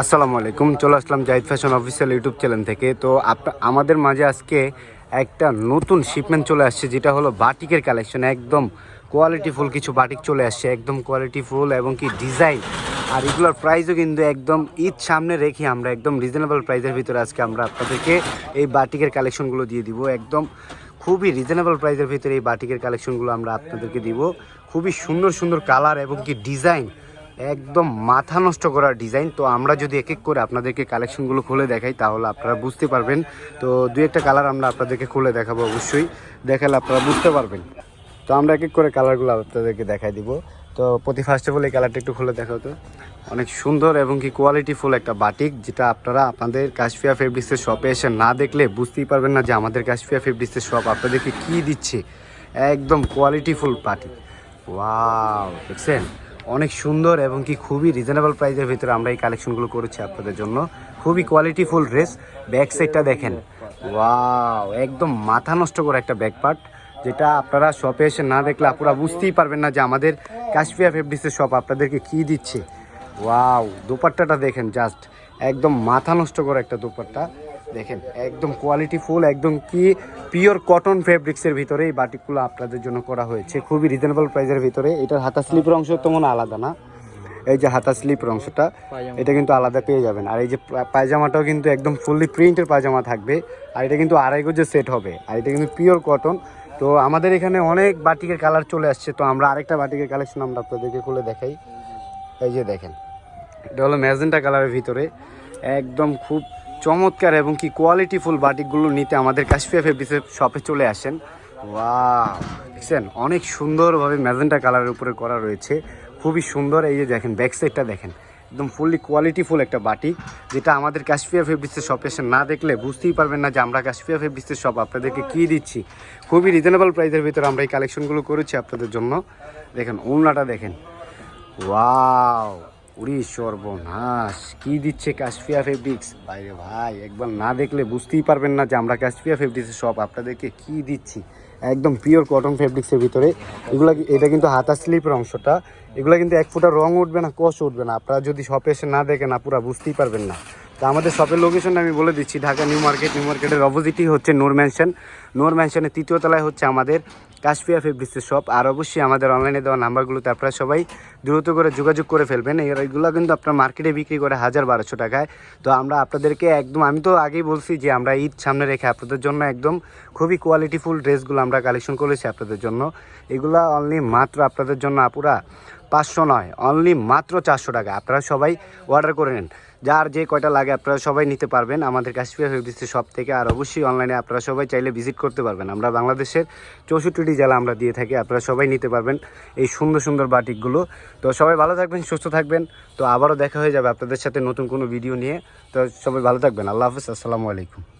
আসসালামু আলাইকুম, চলে আসলাম Zahid fashion official YouTube channel থেকে। তো আমাদের মাঝে আজকে একটা নতুন শিপমেন্ট চলে আসছে, যেটা হলো বাটিকের কালেকশন একদম কোয়ালিটিফুল কিছু বাটিক চলে আসছে, একদম কোয়ালিটিফুল এবং কি ডিজাইন আর এগুলোর প্রাইসও কিন্তু একদম ঈদ সামনে রেখে আমরা একদম রিজনেবল প্রাইসের ভিতরে আজকে আমরা আপনাদেরকে এই বাটিকের কালেকশনগুলো দিয়ে দিব। একদম খুবই রিজনেবল প্রাইসের ভিতরে এই বাটিকের কালেকশনগুলো আমরা আপনাদেরকে দিব। খুবই সুন্দর সুন্দর কালার এবং কি ডিজাইন একদম মাথা নষ্ট করার ডিজাইন তো আমরা যদি এক এক করে আপনাদেরকে কালেকশনগুলো খুলে দেখাই, তাহলে আপনারা বুঝতে পারবেন। তো দু একটা কালার আমরা আপনাদেরকে খুলে দেখাবো অবশ্যই। দেখালে আপনারা বুঝতে পারবেন। তো আমরা এক এক করে কালারগুলো আপনাদেরকে দেখাই দিব। তো প্রতি ফার্স্ট অফ অল এই কালারটা একটু খুলে দেখাও তো। অনেক সুন্দর এবং কি কোয়ালিটিফুল একটা বাটিক যেটা আপনারা আপনাদের কাশফিয়া ফেব্রিক্সের শপে এসে না দেখলে বুঝতেই পারবেন না যে আমাদের কাশফিয়া ফেব্রিক্সের শপ আপনাদেরকে কি দিচ্ছে। একদম কোয়ালিটিফুল বাটিক ওয়াও দেখছেন? অনেক সুন্দর এবং কি খুবই রিজনেবল প্রাইসের ভিতরে আমরা এই কালেকশনগুলো করেছি আপনাদের জন্য। খুবই কোয়ালিটিফুল ড্রেস ব্যাক সাইডটা দেখেন। ওয়াও একদম মাথা নষ্ট করে একটা ব্যাক পার্ট যেটা আপনারা শপে এসে না দেখলে আপনারা বুঝতেই পারবেন না যে আমাদের কাশফিয়া ফেব্রিক্সের শপ আপনাদেরকে কি দিচ্ছে। ওয়াও দোপাট্টাটা দেখেন জাস্ট একদম মাথা নষ্ট করে একটা দোপাট্টা। দেখেন একদম কোয়ালিটি ফুল একদম কি পিওর কটন ফেব্রিক্সের ভিতরে এই বাটিকগুলো আপনাদের জন্য করা হয়েছে। খুবই রিজনেবল প্রাইসের ভিতরে। এটার হাতা স্লিপের অংশ তো মনে আলাদা না। এই যে হাতা স্লিপের অংশটা এটা কিন্তু আলাদা পেয়ে যাবেন। আর এই যে পায়জামাটাও কিন্তু একদম ফুললি প্রিন্টের পায়জামা থাকবে। আর এটা কিন্তু আড়াই গজের সেট হবে। আর এটা কিন্তু পিওর কটন তো আমাদের এখানে অনেক বাটিকের কালার চলে আসছে। তো আমরা আরেকটা বাটিকের কালেকশন আমরা আপনাদেরকে খুলে দেখাই। এই যে দেখেন এটা হলো ম্যাজেন্টা কালারের ভিতরে। একদম খুব চমৎকার এবং কি কোয়ালিটিফুল বাটিকগুলো নিতে আমাদের কাশফিয়া ফেব্রিক্সের শপে চলে আসেন। ওয়া দেখছেন, অনেক সুন্দরভাবে ম্যাজেন্টা কালারের উপরে করা রয়েছে। খুবই সুন্দর, এই যে দেখেন ব্যাক সাইডটা দেখেন। একদম ফুললি কোয়ালিটিফুল একটা বাটিক, যেটা আমাদের কাশফিয়া ফেব্রিক্সের শপে এসে না দেখলে বুঝতেই পারবেন না যে আমরা কাশফিয়া ফেব্রিক্সের শপ আপনাদেরকে কী দিচ্ছি। খুবই রিজনেবল প্রাইসের ভিতরে আমরা এই কালেকশনগুলো করেছি আপনাদের জন্য। দেখেন, ওড়নাটা দেখেন। ওয়াও উড়ি সর্বনাশ। কি দিচ্ছে কাশফিয়া ফেব্রিক্স বাইরে ভাই, একবার না দেখলে বুঝতেই পারবেন না যে আমরা কাশফিয়া ফেব্রিক্সের সব আপনাদেরকে কি দিচ্ছি? একদম পিওর কটন ফেব্রিক্সের ভিতরে। এগুলা এটা কিন্তু হাতা স্লিপের অংশটা। এগুলো কিন্তু এক ফুটা রং উঠবে না, কষ উঠবে না। আপনারা যদি শপে এসে না দেখেন, আপুরা বুঝতেই পারবেন না। তো আমাদের শপের লোকেশনটা আমি বলে দিচ্ছি, ঢাকা নিউ মার্কেট। নিউ মার্কেটের অপোজিটই হচ্ছে নোর ম্যানশন নোর ম্যানশনের তৃতীয় তলায় হচ্ছে আমাদের কাশফিয়া ফেব্রিক্সের শপ আর অবশ্যই আমাদের অনলাইনে দেওয়া নাম্বারগুলোতে আপনারা সবাই দ্রুত করে যোগাযোগ করে ফেলবেন। এগুলো কিন্তু আপনার মার্কেটে বিক্রি করে হাজার বারোশো টাকায়। তো আমরা আপনাদেরকে একদম আমি তো আগেই বলছি যে আমরা ঈদ সামনে রেখে আপনাদের জন্য একদম খুবই কোয়ালিটিফুল ড্রেসগুলো আমরা কালেকশন করেছি আপনাদের জন্য। এগুলো অনলি মাত্র আপনাদের জন্য আপুরা। পাঁচশো নয় অনলি মাত্র চারশো টাকা। আপনারা সবাই অর্ডার করে নেন। যার যে কয়টা লাগে আপনারা সবাই নিতে পারবেন। আমাদের কাশ্মীর ফেব্রিক্সের সব থেকে আর অবশ্যই অনলাইনে আপনারা সবাই চাইলে ভিজিট করতে পারবেন। আমরা বাংলাদেশের চৌষট্টিটি জেলা আমরা দিয়ে থাকি, আপনারা সবাই নিতে পারবেন এই সুন্দর সুন্দর বাটিকগুলো। তো সবাই ভালো থাকবেন, সুস্থ থাকবেন। তো আবারও দেখা হয়ে যাবে আপনাদের সাথে নতুন কোনো ভিডিও নিয়ে। তো সবাই ভালো থাকবেন। আল্লাহ হাফিজ, আসসালামু আলাইকুম।